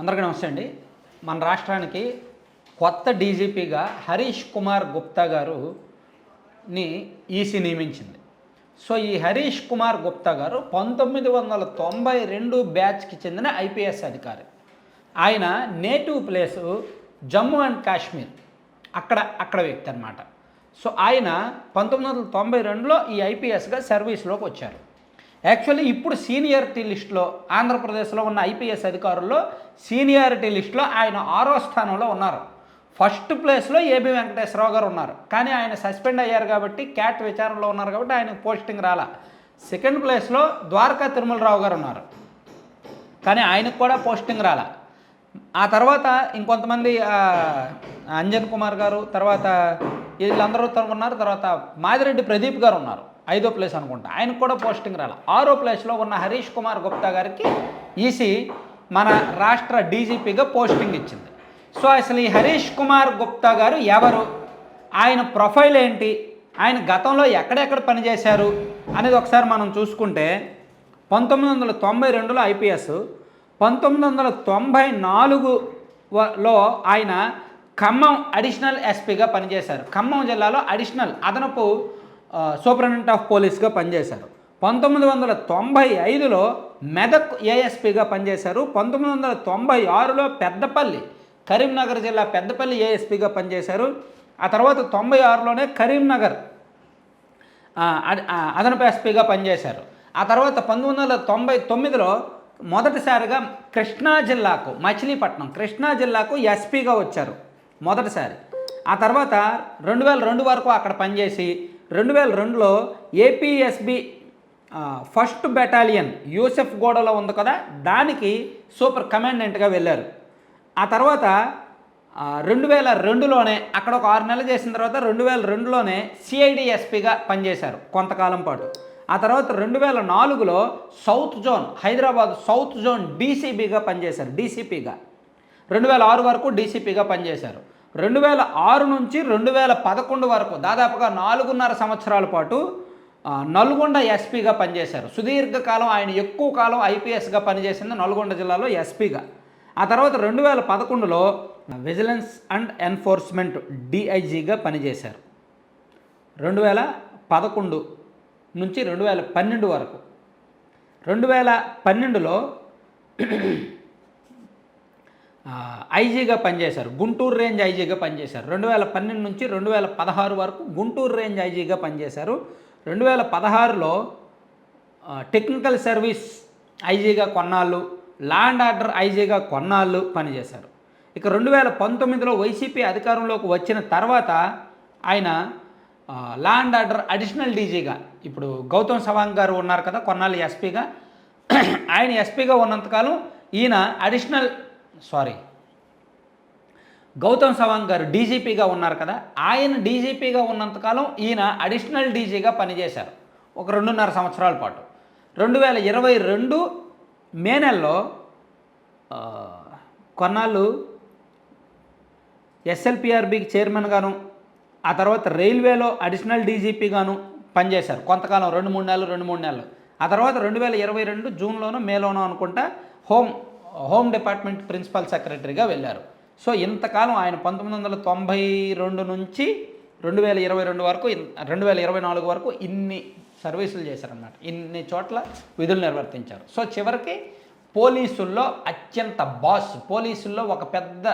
అందరికీ నమస్తే అండి. మన రాష్ట్రానికి కొత్త డీజీపీగా హరీష్ కుమార్ గుప్తా గారు ని ఈసీ నియమించింది. సో ఈ హరీష్ కుమార్ గుప్తా గారు పంతొమ్మిది వందల తొంభై రెండు బ్యాచ్కి చెందిన ఐపీఎస్ అధికారి. ఆయన native place Jammu and Kashmir. అక్కడ అక్కడ వ్యక్తి అనమాట సో ఆయన పంతొమ్మిది వందల తొంభై రెండులో ఈ ఐపీఎస్గా సర్వీస్లోకి వచ్చారు. యాక్చువల్లీ ఇప్పుడు సీనియారిటీ లిస్టులో ఆంధ్రప్రదేశ్లో ఉన్న ఐపీఎస్ అధికారుల్లో సీనియారిటీ లిస్టులో ఆయన ఆరో స్థానంలో ఉన్నారు. ఫస్ట్ ప్లేస్లో ఏబి వెంకటేశ్వరరావు గారు ఉన్నారు. కానీ ఆయన సస్పెండ్ అయ్యారు కాబట్టి క్యాట్ విచారణలో ఉన్నారు కాబట్టి ఆయనకు పోస్టింగ్ రాలా. సెకండ్ ప్లేస్లో ద్వారకా తిరుమలరావు గారు ఉన్నారు. కానీ ఆయనకు కూడా పోస్టింగ్ రాలా. ఆ తర్వాత ఇంకొంతమంది అంజన్ కుమార్ గారు తర్వాత వీళ్ళందరూ తర- ఉన్నారు. తర్వాత మాదిరెడ్డి ప్రదీప్ గారు ఉన్నారు. ఐదో ప్లేస్ అనుకుంటా. ఆయనకు కూడా పోస్టింగ్ రాలి. ఆరో ప్లేస్లో ఉన్న హరీష్ కుమార్ గుప్తా గారికి ఈసీ మన రాష్ట్ర డీజీపీగా పోస్టింగ్ ఇచ్చింది. సో అసలు ఈ హరీష్ కుమార్ గుప్తా గారు ఎవరు? ఆయన ప్రొఫైల్ ఏంటి? ఆయన గతంలో ఎక్కడెక్కడ పనిచేశారు? అనేది ఒకసారి మనం చూసుకుంటే పంతొమ్మిది వందల తొంభై రెండులో ఐపీఎస్ పంతొమ్మిది వందల తొంభై నాలుగులో ఆయన ఖమ్మం అడిషనల్ ఎస్పీగా పనిచేశారు. ఖమ్మం జిల్లాలో అడిషనల్ అదనపు సూపరింటెండెంట్ ఆఫ్ పోలీస్గా పనిచేశారు. పంతొమ్మిది వందల తొంభై ఐదులో మెదక్ ఏఎస్పీగా పనిచేశారు. పంతొమ్మిది వందల తొంభై ఆరులో పెద్దపల్లి కరీంనగర్ జిల్లా పెద్దపల్లి ఏఎస్పీగా పనిచేశారు. ఆ తర్వాత తొంభై ఆరులోనే కరీంనగర్ అద- అదనపు ఎస్పీగా పనిచేశారు. ఆ తర్వాత పంతొమ్మిది వందల తొంభై తొమ్మిదిలో మొదటిసారిగా కృష్ణా జిల్లాకు మచిలీపట్నం కృష్ణా జిల్లాకు ఎస్పీగా వచ్చారు మొదటిసారి. ఆ తర్వాత రెండు వేల రెండు వరకు అక్కడ పనిచేసి రెండు వేల రెండులో ఏపీఎస్బి ఫస్ట్ బెటాలియన్ యూసెఫ్ గోడలో ఉంది కదా దానికి సూపర్ కమాండెంట్గా వెళ్ళారు. ఆ తర్వాత రెండు వేల రెండులోనే అక్కడ ఒక ఆరు నెలలు చేసిన తర్వాత రెండు వేల రెండులోనే సిఐడి ఎస్పీగా పనిచేశారు కొంతకాలం పాటు. ఆ తర్వాత రెండు వేల నాలుగులో south zone Hyderabad south zone డీసీబీగా పనిచేశారు డీసీపీగా రెండు వేల ఆరు వరకు డీసీపీగా పనిచేశారు. రెండు వేల ఆరు నుంచి రెండు వేల పదకొండు వరకు దాదాపుగా నాలుగున్నర సంవత్సరాల పాటు నల్గొండ ఎస్పీగా పనిచేశారు. సుదీర్ఘకాలం ఆయన ఎక్కువ కాలం ఐపీఎస్గా పనిచేసింది నల్గొండ జిల్లాలో ఎస్పీగా. ఆ తర్వాత రెండు వేల పదకొండులో విజిలెన్స్ అండ్ ఎన్ఫోర్స్మెంట్ డిఐజీగా పనిచేశారు. రెండు వేల పదకొండు నుంచి రెండు వేల పన్నెండు వరకు. రెండు వేల పన్నెండులో ఐజీగా పనిచేశారు. గుంటూరు రేంజ్ ఐజీగా పనిచేశారు. రెండు వేల పన్నెండు నుంచి రెండు వేల పదహారు వరకు గుంటూరు రేంజ్ ఐజీగా పనిచేశారు. రెండు వేల పదహారులో టెక్నికల్ సర్వీస్ ఐజీగా కొన్నాళ్ళు ల్యాండ్ ఆర్డర్ ఐజీగా కొన్నాళ్ళు పనిచేశారు. ఇక రెండు వేల పంతొమ్మిదిలో వైసీపీ అధికారంలోకి వచ్చిన తర్వాత ఆయన ల్యాండ్ ఆర్డర్ అడిషనల్ డీజీగా ఇప్పుడు గౌతమ్ సవాంగ్ గారు ఉన్నారు కదా కొన్నాళ్ళు ఎస్పీగా. ఆయన ఎస్పీగా ఉన్నంతకాలం ఈయన అడిషనల్ సారీ. గౌతమ్ సవాంగ్ గారు డీజీపీగా ఉన్నారు కదా ఆయన డీజీపీగా ఉన్నంతకాలం ఈయన అడిషనల్ డీజీగా పనిచేశారు ఒక రెండున్నర సంవత్సరాల పాటు. రెండు వేల ఇరవై రెండు మే నెలలో కొన్నాళ్ళు ఎస్ఎల్పిఆర్బికి చైర్మన్గాను ఆ తర్వాత రైల్వేలో అడిషనల్ డీజీపీగాను పనిచేశారు కొంతకాలం రెండు మూడు నెలలు రెండు మూడు నెలలు. ఆ తర్వాత రెండు వేల ఇరవై రెండు జూన్లోనో మేలోనో అనుకుంటా హోమ్ హోమ్ డిపార్ట్మెంట్ ప్రిన్సిపల్ సెక్రటరీగా వెళ్ళారు. సో ఇంతకాలం ఆయన పంతొమ్మిది వందల తొంభై రెండు నుంచి రెండు వేల ఇరవై రెండు వరకు రెండు వేల ఇరవై నాలుగు వరకు ఇన్ని సర్వీసులు చేశారన్నమాట. ఇన్ని చోట్ల విధులు నిర్వర్తించారు. సో చివరికి పోలీసుల్లో అత్యంత బాస్ పోలీసుల్లో ఒక పెద్ద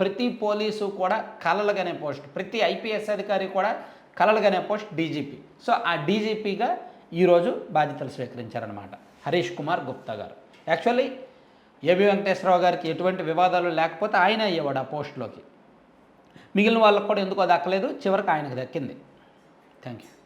ప్రతి పోలీసు కూడా కలలుగనే పోస్ట్ ప్రతి ఐపీఎస్ అధికారి కూడా కలలుగనే పోస్ట్ డీజీపీ. సో ఆ డీజీపీగా ఈరోజు బాధ్యతలు స్వీకరించారనమాట హరీష్ కుమార్ గుప్తా గారు. యాక్చువల్లీ ఏబి వెంకటేశ్వరరావు గారికి ఎటువంటి వివాదాలు లేకపోతే ఆయన అయ్యేవాడు ఆ పోస్ట్లోకి. మిగిలిన వాళ్ళకు కూడా ఎందుకో దక్కలేదు చివరికి ఆయనకు దక్కింది. Thank you